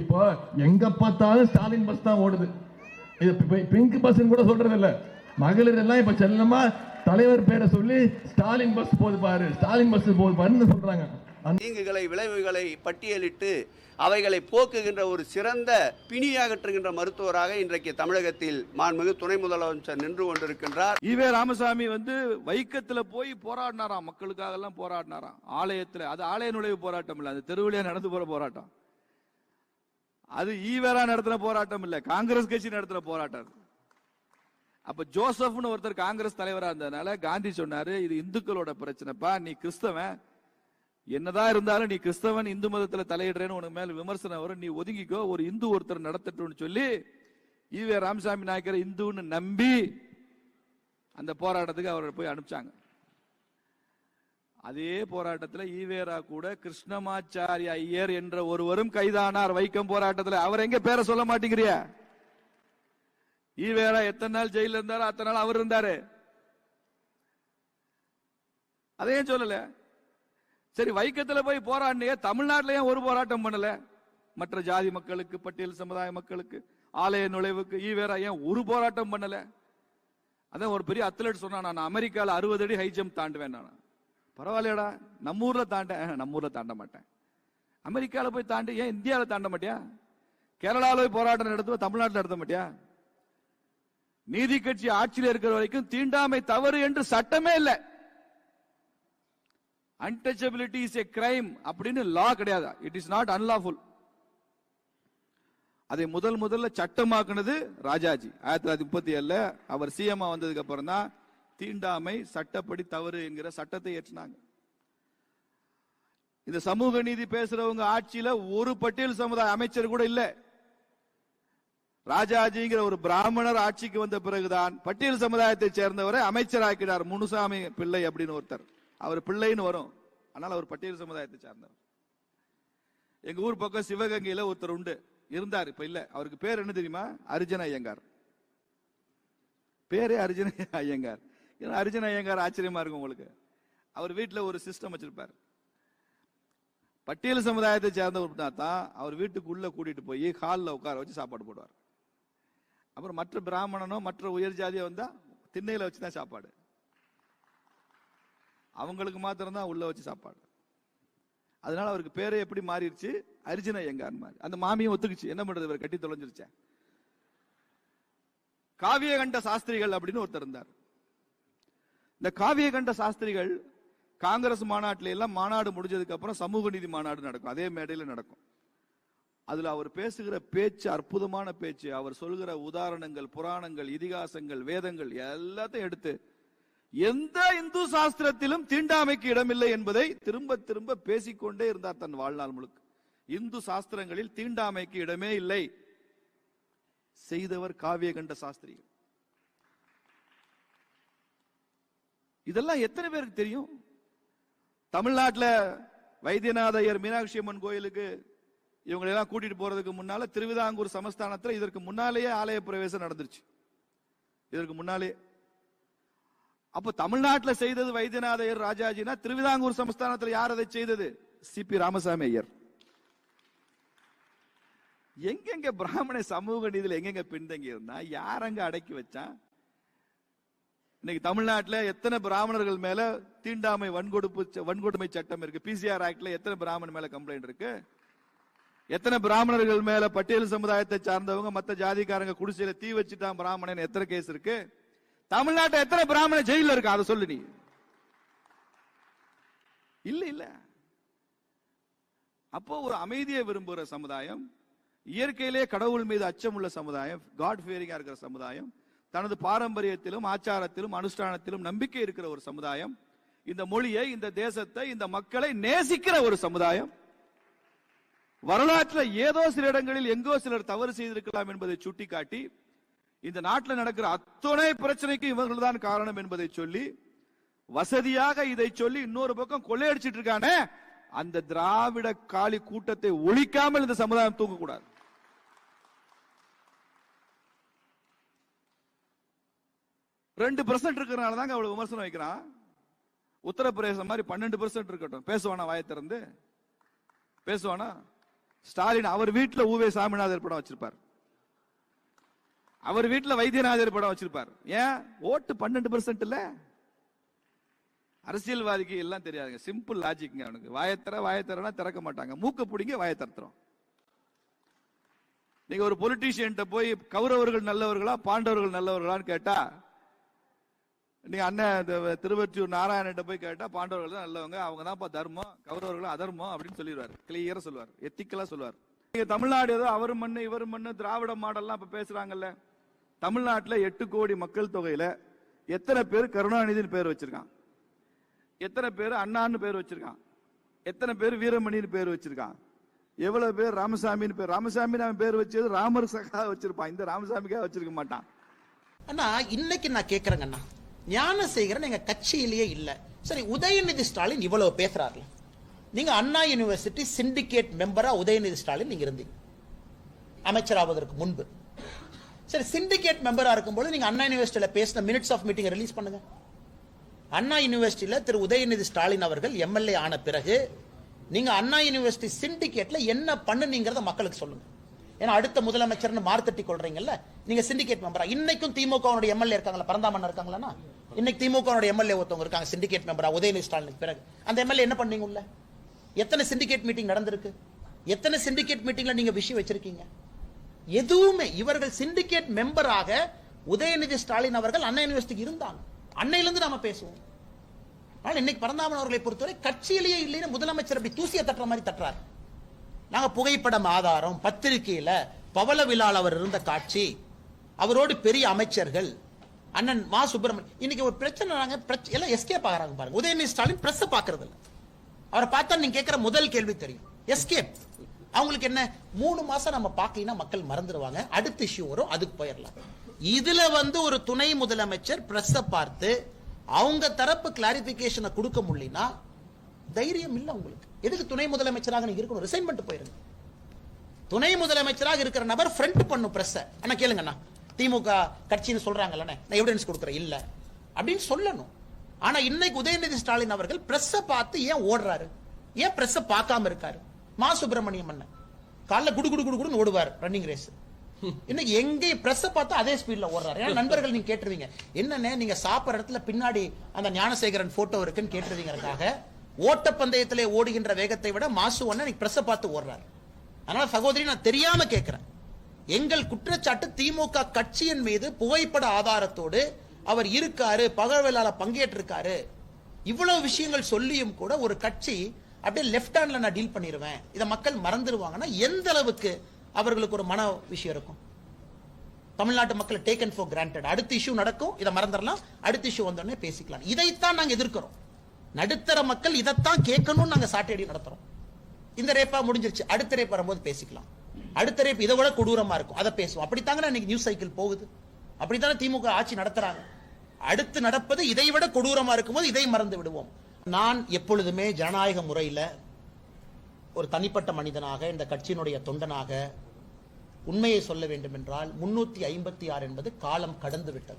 இப்போ எங்க பார்த்தாலும் ஸ்டாலின் பஸ் தான் ஓடுது. இது பிங்க் பஸ் கூட சொல்றது இல்ல. மகளிர் எல்லாம் இப்ப செல்லமா தலைவர் பேரை சொல்லி ஸ்டாலின் பஸ் போது பாரு ஸ்டாலின் பஸ் போது பாருன்னு சொல்றாங்க. தீங்குகளை விளைவுகளை பட்டியலிட்டு அவைகளை போக்குகின்ற ஒரு சிறந்த பிணியாகற்றுகின்ற மருத்துவராக இன்றைக்கு தமிழகத்தில் மாண்புமிகு துணை முதலமைச்சர் நின்று கொண்டிருக்கின்றார். ஈவே ராமசாமி வந்து வைக்கத்துல போய் போராடினாராம் மக்களுக்காக எல்லாம் போராடினாராம். ஆலயத்துல அது ஆலய நுழைவு போராட்டம் இல்ல அது தெருவிலே நடந்து போற போராட்டம். அது ஈவேரா நடத்தின போராட்டம் இல்ல. காங்கிரஸ் கட்சி நடத்தின போராட்டம் அப்ப ஜோசப்னு ஒருத்தர் காங்கிரஸ் தலைவரா இருந்ததுனால காந்தி சொன்னாரு இது இந்துக்களோட பிரச்சனைப்பா நீ கிறிஸ்தவன். என்னதான் இருந்தாலும் நீ கிறிஸ்தவன் இந்து மதத்துல தலையிடுறேன்னு உனக்கு மேல விமர்சனம் வரும். நீ ஒதுங்கிக்கோ ஒரு இந்து ஒருத்தர் நடத்தட்டும்னு சொல்லி ஈவே ராமசாமி நாயக்கரை இந்துன்னு நம்பி அந்த போராட்டத்துக்கு அவரை போய் அனுப்பிச்சாங்க. அதே போராட்டத்தில் ஈவேரா கூட கிருஷ்ணமாச்சாரிய ஐயர் என்ற ஒருவரும் கைதானார். வைக்கம் போராட்டத்தில். அவர் எங்க பேரை சொல்ல மாட்டேங்கிறிய? ஈவேரா எத்தனை நாள் ஜெயில இருந்தாரோ அத்தனை நாள் அவர் இருந்தாரு. அதையும் சொல்லல. சரி வைக்கத்துல போய் போராடினே தமிழ்நாட்டுல ஏன் ஒரு போராட்டம் பண்ணல. மற்ற ஜாதி மக்களுக்கு பட்டியல் சமுதாய மக்களுக்கு ஆலய நுழைவுக்கு ஈவேரா ஏன் ஒரு போராட்டம் பண்ணல? அதான் ஒரு பெரிய அத்லட் சொன்னா நான். அமெரிக்காவில் அறுபது அடி ஹை ஜம்ப் தாண்டுவேன் நான். பரவாயில்லையடா நம்ம ஊரில் தாண்ட நம்ம ஊரில் தாண்ட மாட்டேன். அமெரிக்காவில் போய் தாண்டி ஏன் இந்தியாவில் தாண்ட மாட்டியா? கேரளாவில் போய் போராட்டம் நடத்துவ தமிழ்நாட்டில் நடத்த மாட்டியா? நீதி கட்சி ஆட்சியில் இருக்கிற வரைக்கும் தீண்டாமை தவறு என்று சட்டமே இல்லை. அன்டச்சபிலிட்டி இஸ் ஏ கிரைம் அப்படின்னு லா கிடையாது? இட் இஸ் நாட் அன்லாஃபுல் அதை முதல் முதல்ல சட்டமாக்குனது ராஜாஜி. ஆயிரத்தி தொள்ளாயிரத்தி முப்பத்தி ஏழுல அவர் சிஎம்ஆ வந்ததுக்கு அப்புறம் தான் தீண்டாமை சட்டப்படி தவறு என்கிற சட்டத்தை ஏற்றினாங்க. இந்த சமூக நீதி பேசுறவங்க ஆட்சியில ஒரு பட்டியல் சமுதாய அமைச்சர் கூட இல்ல. ராஜாஜிங்கிற ஒரு பிராமணர் ஆட்சிக்கு வந்த பிறகுதான் பட்டியல் சமுதாயத்தை சேர்ந்தவரை அமைச்சராக்கினார் முனுசாமி பிள்ளை அப்படின்னு ஒருத்தர். அவர் பிள்ளைன்னு வரும். ஆனால் அவர் பட்டியல் சமுதாயத்தை சார்ந்தவர். எங்க ஊர் பக்கம் சிவகங்கையில ஒருத்தர் உண்டு. இருந்தார் இப்ப இல்ல. அவருக்கு பேர் என்ன தெரியுமா? அர்ஜுன ஐயங்கார். பேரே அர்ஜுன ஐயங்கார். ஏன்னா அர்ஜுன் ஐயங்கார் ஆச்சரியமா இருக்கும் உங்களுக்கு. அவர் வீட்டில் ஒரு சிஸ்டம் வச்சிருப்பார். பட்டியல் சமுதாயத்தை சேர்ந்தவர் தான் அவர் வீட்டுக்குள்ள கூட்டிட்டு போய் ஹாலில் உட்கார வச்சு சாப்பாடு போடுவார். அப்புறம் மற்ற பிராமணனோ மற்ற உயர் ஜாதியோ வந்தா திண்ணையில வச்சு தான் சாப்பாடு. அவங்களுக்கு மாத்திரம்தான் உள்ள வச்சு சாப்பாடு. அதனால அவருக்கு பேரே எப்படி மாறிடுச்சு? அர்ஜுன ஐயங்கார் மாதிரி. அந்த மாமியும் ஒத்துக்குச்சு. என்ன பண்றது? இவர் கட்டி தொலைஞ்சிருச்சேன் காவியகண்ட சாஸ்திரிகள் அப்படின்னு ஒருத்தர் இருந்தார். இந்த காவியகண்ட சாஸ்திரிகள் காங்கிரஸ் மாநாட்டில எல்லாம் மாநாடு முடிஞ்சதுக்கு அப்புறம் சமூக நீதி மாநாடு நடக்கும். அதே மேடையில நடக்கும். அதுல அவர் பேசுகிற பேச்சு அற்புதமான பேச்சு அவர் சொல்கிற உதாரணங்கள் புராணங்கள் இதிகாசங்கள் வேதங்கள் எல்லாத்தையும் எடுத்து எந்த இந்து சாஸ்திரத்திலும் தீண்டாமைக்கு இடமில்லை என்பதை திரும்ப திரும்ப பேசிக்கொண்டே இருந்தார் தன் வாழ்நாள் முழுக்க. இந்து சாஸ்திரங்களில் தீண்டாமைக்கு இடமே இல்லை. செய்தவர் காவியகண்ட சாஸ்திரி இதெல்லாம் எத்தனை பேருக்கு தெரியும்? தமிழ்நாட்டுல வைத்தியநாத ஐயர் மீனாட்சி அம்மன் கோயிலுக்கு இவங்களை எல்லாம் கூட்டிட்டு போறதுக்கு முன்னால திருவிதாங்கூர் சமஸ்தானத்துல இதற்கு முன்னாலேயே ஆலய பிரவேசம் நடந்துருச்சு. இதற்கு முன்னாலே. அப்ப தமிழ்நாட்டுல செய்தது வைத்தியநாத ஐயர் ராஜாஜினா திருவிதாங்கூர் சமஸ்தானத்துல யார் அதை செய்தது? C P Ramaswamy Iyer. எங்கெங்க பிராமண சமூக நீதியில எங்கெங்க பின்தங்கி இருந்தா யாரங்க அடக்கி வச்சான்? இன்னைக்கு தமிழ்நாட்டில் எத்தனை பிராமணர்கள் மேல தீண்டாமை வன்கொடுப்பு ச- வன்கொடுமை சட்டம் இருக்கு? பிசிஆர் ஆக்ட்ல எத்தனை பிராமணன் மேல கம்ப்ளைண்ட் இருக்கு? எத்தனை பிராமணர்கள் மேல பட்டியல் சமுதாயத்தை சார்ந்தவங்க மத்த ஜாதிக்காரங்க குடிசையில தீ வச்சுட்டான் பிராமணன் எத்தனை கேஸ் இருக்கு? தமிழ்நாட்டில் எத்தனை பிராமண ஜெயில இருக்கு? அதை சொல்லு நீ. இல்ல இல்ல. அப்போ ஒரு அமைதியை விரும்புகிற சமுதாயம் இயற்கையிலே கடவுள் மீது அச்சம் உள்ள சமுதாயம் காட் ஃபியரிங்கா இருக்கிற சமுதாயம் தனது பாரம்பரியத்திலும் ஆச்சாரத்திலும் அனுஷ்டானத்திலும் நம்பிக்கை இருக்கிற ஒரு சமுதாயம். இந்த மொழியை இந்த தேசத்தை இந்த மக்களை நேசிக்கிற ஒரு சமுதாயம். வரலாற்றுல ஏதோ சில இடங்களில் எங்கோ சிலர் தவறு செய்திருக்கலாம் என்பதை சுட்டிக்காட்டி இந்த நாட்டில் நடக்கிற அத்தனை பிரச்சனைக்கு இவர்கள் தான் காரணம் என்பதை சொல்லி வசதியாக இதை சொல்லி இன்னொரு பக்கம் கொள்ளையடிச்சிட்டு இருக்கானே அந்த திராவிட காளி கூட்டத்தை ஒழிக்காமல் இந்த சமுதாயம் தூங்கக்கூடாது. ரெண்டு பெர்சன்ட் இருக்கிறனால தாங்க அவ்வளவு விமர்சனம் வைக்கிறான். உத்தரப்பிரதேசம் மாதிரி பன்னெண்டு பெர்சன்ட் இருக்கட்டும். பேசுவானா வாயை திறந்து? பேசுவானா? ஸ்டாலின் அவர் வீட்டில் ஊவே சாமிநாதர் படம் வச்சிருப்பார். அவர் வீட்டில் வைத்தியநாதர் படம் வச்சிருப்பார். ஏன்? ஓட்டு பன்னெண்டு பெர்சென்ட் இல்ல? அரசியல்வாதிக்கு எல்லாம் தெரியாதுங்க. சிம்பிள் லாஜிக்ங்க அவனுக்கு. வாயத்தர வாயத்தரனா திறக்க மாட்டாங்க. மூக்க பிடிங்க வாய திறத்துறோம் நீங்க ஒரு பொலிட்டீஷியன்ட்ட போய் கௌரவர்கள் நல்லவர்களா பாண்டவர்கள் நல்லவர்களான்னு கேட்டா நீங்க அண்ணன் இந்த திருவொற்றியூர் போய் கேட்டா பாண்டவர்கள் தான் நல்லவங்க அவங்க தான்ப்பா தர்மம் கௌரவர்கள் அதர்மம் அப்படின்னு சொல்லிடுவார். கிளியரா சொல்லுவார். எத்திக்கலா சொல்லுவார். நீங்க தமிழ்நாடு ஏதோ அவர் மண்ணு இவர் மண்ணு திராவிட மாடல்லாம் இப்ப பேசுறாங்கல்ல. தமிழ்நாட்டில் எட்டு கோடி மக்கள் தொகையில எத்தனை பேர் கருணாநிதினு பேர் வச்சிருக்கான்? எத்தனை பேர் அண்ணான்னு பேர் வச்சிருக்கான்? எத்தனை பேர் வீரமணின்னு பேர் வச்சிருக்கான்? எவ்வளவு பேர் ராமசாமின்னு பேர் ராமசாமி அவன் பேர் வச்சது ராமர் சகா வச்சிருப்பான். இந்த ராமசாமிக்காக வச்சிருக்க மாட்டான். அண்ணா இன்னைக்கு நான் கேக்குறேங்க அண்ணா ஞானசேகரன் எங்கள் கட்சியிலேயே இல்லை. சரி உதயநிதி ஸ்டாலின் இவ்வளோ பேசுகிறாரு நீங்கள் அண்ணா யூனிவர்சிட்டி சிண்டிகேட் மெம்பராக உதயநிதி ஸ்டாலின் நீங்கள் இருந்தீங்க. அமைச்சராவதற்கு முன்பு. சரி சிண்டிகேட் மெம்பராக இருக்கும்போது நீங்கள் அண்ணா யூனிவர்சிட்டியில் பேசின மினிட்ஸ் ஆஃப் மீட்டிங் ரிலீஸ் பண்ணுங்க. அண்ணா யூனிவர்சிட்டியில் திரு உதயநிதி ஸ்டாலின் அவர்கள் எம்எல்ஏ ஆன பிறகு நீங்கள் அண்ணா யூனிவர்சிட்டி சிண்டிகேட்டில் என்ன பண்ணுனீங்கிறத மக்களுக்கு சொல்லுங்கள் ஏன்னா அடுத்த முதலமைச்சர்னு மார்த்தட்டி கொள்றீங்கல்ல நீங்க சிண்டிகேட் மெம்பரா இன்னைக்கும் திமுக எம்எல்ஏ இருக்காங்களா பரந்தாமன் இருக்காங்களா இன்னைக்கு திமுக எம்எல்ஏ ஒருத்தவங்க இருக்காங்க சிண்டிகேட் மெம்பரா உதயநிதி ஸ்டாலினுக்கு பிறகு. அந்த எம்எல்ஏ என்ன பண்ணீங்க உள்ள எத்தனை சிண்டிகேட் மீட்டிங் நடந்திருக்கு? எத்தனை சிண்டிகேட் மீட்டிங்ல நீங்க விஷயம் வச்சிருக்கீங்க? எதுவுமே இவர்கள் சிண்டிகேட் மெம்பராக உதயநிதி ஸ்டாலின் அவர்கள் அண்ணா யூனிவர்சிட்டிக்கு இருந்தாங்க. அன்னையிலிருந்து நாம பேசுவோம். ஆனால் இன்னைக்கு பரந்தாமன் அவர்களை பொறுத்தவரை கட்சியிலேயே இல்லைன்னு முதலமைச்சர் அப்படி தூசிய தட்டுற மாதிரி தட்டுறாரு. நாங்கள் புகைப்படம் ஆதாரம் பத்திரிகையில் பவள விழால் அவர் இருந்த காட்சி அவரோடு பெரிய அமைச்சர்கள் அண்ணன் மா சுப்பிரமணியன் இன்னைக்கு ஒரு பிரச்சனை நாங்க பிரச்ச- எல்லாம் எஸ்கேப் ஆகிறாங்க பாருங்க. உதயநிதி ஸ்டாலின் பிரஸ் பார்க்கறது இல்லை. அவரை பார்த்தா நீங்க கேட்குற முதல் கேள்வி தெரியும். எஸ்கேப் அவங்களுக்கு என்ன? மூணு மாசம் நம்ம பார்க்கலாம் மக்கள் மறந்துடுவாங்க அடுத்த இஷ்யூ வரும் அதுக்கு போயிடலாம். இதுல வந்து ஒரு துணை முதலமைச்சர் பிரஸ்ஸை பார்த்து அவங்க தரப்பு கிளாரிபிகேஷனை கொடுக்க முடியலன்னா தைரியம் இல்லை உங்களுக்கு. எதுக்கு துணை முதலமைச்சராக நீங்க இருக்கணும்? ரிசைன் பண்ணிட்டு போயிருங்க. துணை முதலமைச்சராக இருக்கிற நபர் ஃப்ரண்ட் பண்ணும் பிரஸ் அண்ணா கேளுங்கண்ணா. திமுக கட்சின்னு சொல்றாங்கல்ல நான் எவிடன்ஸ் கொடுக்குறேன். இல்லை. அப்படின்னு சொல்லணும். ஆனா இன்னைக்கு உதயநிதி ஸ்டாலின் அவர்கள் பிரஸ்ஸ பார்த்து ஏன் ஓடுறாரு? ஏன் பிரஸ்ஸ பார்க்காம இருக்காரு? மா சுப்பிரமணியம் அண்ணன் காலைல குடு குடு குடு குடுன்னு ஓடுவார் ரன்னிங் ரேஸ் இன்னைக்கு எங்கே பிரஸ் பார்த்தா அதே ஸ்பீட்ல ஓடுறாரு. ஏன்னா நண்பர்கள் நீங்க கேட்டுருவீங்க. என்னன்னு நீங்க சாப்பிட்ற இடத்துல பின்னாடி அந்த ஞானசேகரன் போட்டோ இருக்குன்னு கேட்டுருவீங்கிறதுக்காக ஓட்டப்பந்தயத்திலே ஓடுகின்ற வேகத்தை விட மாசு ஒன்னு பிரச பார்த்து ஓடுறாரு. அதனால சகோதரி நான் தெரியாம கேட்கிறேன் எங்கள் குற்றச்சாட்டு திமுக கட்சியின் மீது புகைப்பட ஆதாரத்தோடு அவர் இருக்காரு பகவலால பங்கேற்றிருக்காரு. இவ்வளவு விஷயங்கள் சொல்லியும் கூட ஒரு கட்சி அப்படியே லெஃப்ட் ஹேண்ட்ல நான் டீல் பண்ணிடுவேன் இதை மக்கள் மறந்துடுவாங்கன்னா எந்த அளவுக்கு அவர்களுக்கு ஒரு மன விஷயம் இருக்கும்? தமிழ்நாட்டு மக்களை டேக்கன் ஃபார் கிராண்டட் அடுத்த இஷ்யூ நடக்கும் இதை மறந்துடலாம். அடுத்த இஷ்யூ வந்தோடனே பேசிக்கலாம். இதைத்தான் நாங்கள் எதிர்க்கிறோம். நடுத்தர மக்கள் இதைத்தான் கேட்கணும்னு நாங்கள் சாட்டையடி நடத்துறோம். இந்த ரேப்பா முடிஞ்சிருச்சு. அடுத்த ரேப் வரும்போது பேசிக்கலாம். அடுத்த ரேப் இதை விட கொடூரமா இருக்கும். அதை பேசுவோம். அப்படித்தாங்க இன்னைக்கு நியூஸ் சைக்கிள் போகுது? அப்படித்தானே திமுக ஆட்சி நடத்துறாங்க? அடுத்து நடப்பது இதை விட கொடூரமா இருக்கும்போது இதை மறந்து விடுவோம். நான் எப்பொழுதுமே ஜனநாயக முறையில் ஒரு தனிப்பட்ட மனிதனாக இந்த கட்சியினுடைய தொண்டனாக உண்மையை சொல்ல வேண்டும் என்றால் முன்னூத்தி ஐம்பத்தி ஆறு என்பது காலம் கடந்து விட்டது.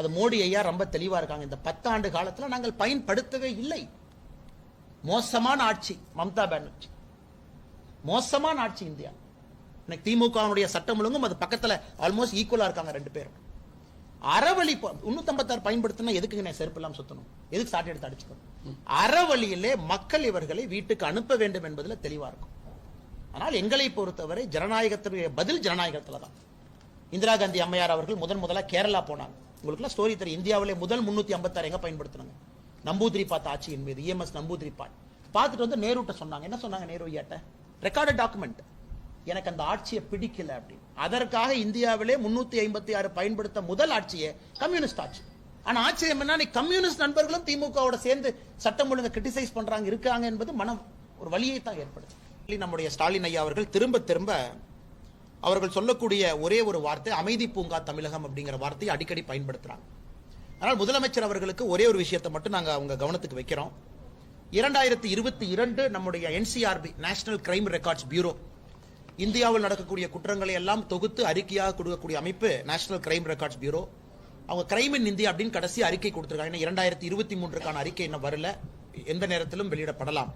அது மோடி ஐயா ரொம்ப தெளிவா இருக்காங்க. இந்த பத்தாண்டு காலத்துல நாங்கள் பயன்படுத்தவே இல்லை. மோசமான ஆட்சி மம்தா பானர்ஜி. மோசமான ஆட்சி இந்தியா. இன்னைக்கு திமுகவுடைய சட்டம் ஒழுங்கும் அது பக்கத்துல ஆல்மோஸ்ட் ஈக்குவலா இருக்காங்க ரெண்டு பேரும். அறவழி முன்னூத்தம்பத்தாறு பயன்படுத்தினா எதுக்கு நான் செருப்பு எல்லாம் சுத்தணும்? எதுக்கு சாட்டை எடுத்து அடிச்சுக்கணும்? அறவழியிலே மக்கள் இவர்களை வீட்டுக்கு அனுப்ப வேண்டும் என்பதுல தெளிவா இருக்கும். ஆனால் எங்களை பொறுத்தவரை ஜனநாயகத்தினுடைய பதில் ஜனநாயகத்துல தான் இந்திரா காந்தி அம்மையார் அவர்கள் முதன் முதலா கேரளா போனாங்க. உங்களுக்குலாம் ஸ்டோரி தெரியும். இந்தியாவிலே முதல் முன்னூற்றி ஐம்பத்தாறு எங்கே பயன்படுத்தினாங்க? நம்பூதிரிபாத் ஆட்சியின் மீது இஎம்எஸ் நம்பூதிரிபாத் பார்த்துட்டு வந்து நேருட்ட சொன்னாங்க. என்ன சொன்னாங்க நேரு ஐயாட்ட? ரெக்கார்டு டாக்குமெண்ட் எனக்கு அந்த ஆட்சியை பிடிக்கல அப்படின்னு. அதற்காக இந்தியாவிலே முன்னூத்தி ஐம்பத்தி ஆறு பயன்படுத்த முதல் ஆட்சியே கம்யூனிஸ்ட் ஆட்சி. ஆனா ஆச்சரியம் என்ன கம்யூனிஸ்ட் நண்பர்களும் திமுகவோட சேர்ந்து சட்டம் ஒழுங்கை கிரிட்டிசைஸ் பண்றாங்க இருக்காங்க என்பது மனம் ஒரு வழியை தான் ஏற்படுது நம்முடைய ஸ்டாலின் ஐயா அவர்கள் திரும்ப திரும்ப அவர்கள் சொல்லக்கூடிய ஒரே ஒரு வார்த்தை அமைதி பூங்கா தமிழகம் அப்படிங்கிற வார்த்தையை அடிக்கடி பயன்படுத்துறாங்க. ஆனால் முதலமைச்சர் அவர்களுக்கு ஒரே ஒரு விஷயத்தை மட்டும் நாங்கள் அவங்க கவனத்துக்கு வைக்கிறோம். இரண்டாயிரத்தி இருபத்தி இரண்டு நம்முடைய NCRB national crime records bureau இந்தியாவில் நடக்கக்கூடிய குற்றங்களை எல்லாம் தொகுத்து அறிக்கையாக கொடுக்கக்கூடிய அமைப்பு நேஷனல் கிரைம் ரெக்கார்ட்ஸ் பியூரோ அவங்க கிரைம் இன் இந்தியா அப்படின்னு கடைசி அறிக்கை கொடுத்துருக்காங்க. ஏன்னா இரண்டாயிரத்தி இருபத்தி மூன்றுக்கான அறிக்கை இன்னும் வரல. எந்த நேரத்திலும் வெளியிடப்படலாம்.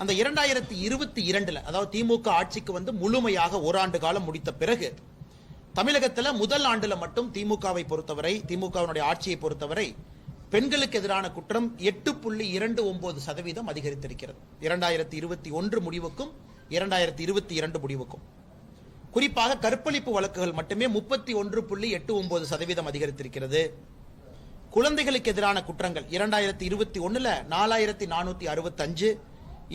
அந்த இரண்டாயிரத்தி இருபத்தி இரண்டுல அதாவது திமுக ஆட்சிக்கு வந்து முழுமையாக ஓராண்டு காலம் முடித்த பிறகு தமிழகத்துல முதல் ஆண்டுல மட்டும் திமுகவை பொறுத்தவரை திமுகவினுடைய ஆட்சியை பொறுத்தவரை பெண்களுக்கு எதிரான குற்றம் எட்டு புள்ளி இரண்டு ஒன்பது சதவீதம் அதிகரித்திருக்கிறது. இரண்டாயிரத்தி இருபத்தி ஒன்று முடிவுக்கும் இரண்டாயிரத்தி இருபத்தி இரண்டு முடிவுக்கும். குறிப்பாக கற்பழிப்பு வழக்குகள் மட்டுமே முப்பத்தி ஒன்று புள்ளி எட்டு ஒன்பது சதவீதம் அதிகரித்திருக்கிறது. குழந்தைகளுக்கு எதிரான குற்றங்கள் இரண்டாயிரத்தி இருபத்தி ஒன்னுல நாலாயிரத்தி நானூத்தி அறுபத்தி அஞ்சு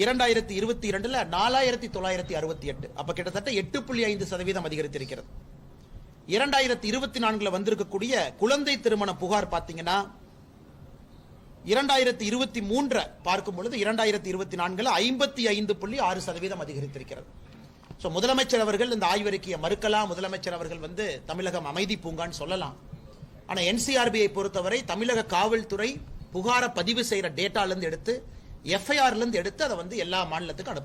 இரண்டாயிரத்தி இருபத்தி இரண்டுல நாலாயிரத்தி தொள்ளாயிரத்தி அறுபத்தி எட்டு. அப்ப கிட்டத்தட்ட எட்டு புள்ளி ஐந்து சதவீதம் அதிகரித்திருக்கிறது. இரண்டாயிரத்தி இருபத்தி நான்குல வந்திருக்கக்கூடிய குழந்தை திருமண புகார் பார்த்தீங்கன்னா இரண்டாயிரத்தி இருபத்தி மூன்ற பார்க்கும் பொழுது இரண்டாயிரத்தி இருபத்தி நான்குல ஐம்பத்தி ஐந்து புள்ளி ஆறு சதவீதம் அதிகரித்திருக்கிறது. சோ முதலமைச்சர் அவர்கள் இந்த ஆய்வறிக்கையை மறுக்கலாம். முதலமைச்சர் அவர்கள் வந்து தமிழகம் அமைதி பூங்கான்னு சொல்லலாம். ஆனா என்சிஆர்பியை பொறுத்தவரை தமிழக காவல்துறை புகாரை பதிவு செய்யற டேட்டால இருந்து எடுத்து எஃப்ஐஆர்லேருந்து எடுத்து அதை வந்து எல்லா மாநிலத்துக்கும் அனுப்புறாங்க